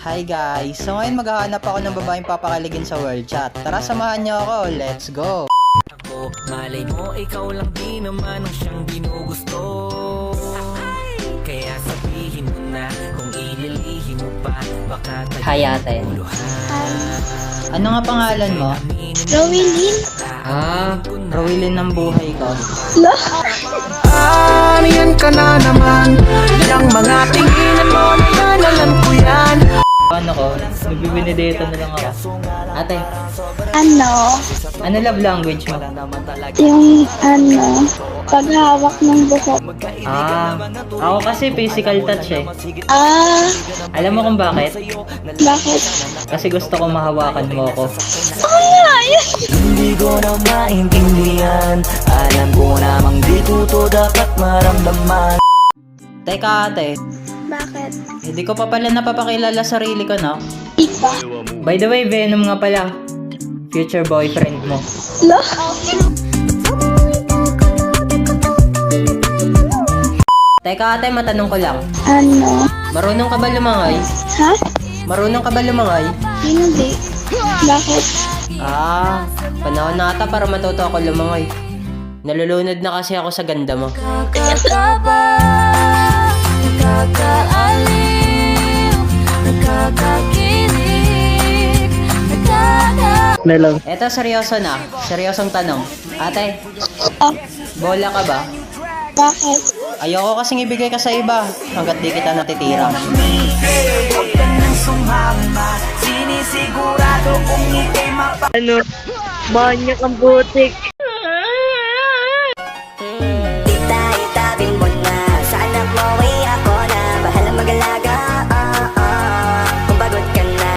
Hi guys! So ngayon maghahanap ako ng babaeng papakaligin sa world chat. Tara samahan niyo ako, let's go! Ako, malay mo, ikaw lang di naman ang siyang ginugusto Kaya sabihin mo na, kung ililihin mo pa, baka tayo Hi ate. Ano nga pangalan mo? Rowilyn? Ah, Rowilyn ng buhay ko. Lo? Ano yan ka na naman? Ko? Nagbibinidate na lang ako. Ate, Ano? ano love language mo? Yung ano? Paghawak ng buhok. Ah, ako kasi physical touch eh. Ah, Alam mo kung bakit? bakit? Kasi gusto ko mahawakan mo ako. Oh nga, yun! Hindi ko na maintindihan Alam ko namang di ko to dapat maramdaman Teka ate, Bakit? hindi ko pa pala napapakilala sarili ko no? By the way, Venom nga pala. Future boyfriend mo. Lo? Teka ate, matanong ko lang. Ano? Marunong ka ba lumangay? Ha? Marunong ka ba lumangay? Hindi. Bakit? Ah, panahon na ata para matuto ako lumangay. Nalulunod na kasi ako sa ganda mo. Nakakaba, nakakaaliw, nakakakilig, nakaka... Eto, seryoso na. Seryosong tanong. Ate, Ah, bola ka ba? bakit? Ayoko kasing ibigay ka sa iba hanggat di kita natitira. Ano, banyak ang butik.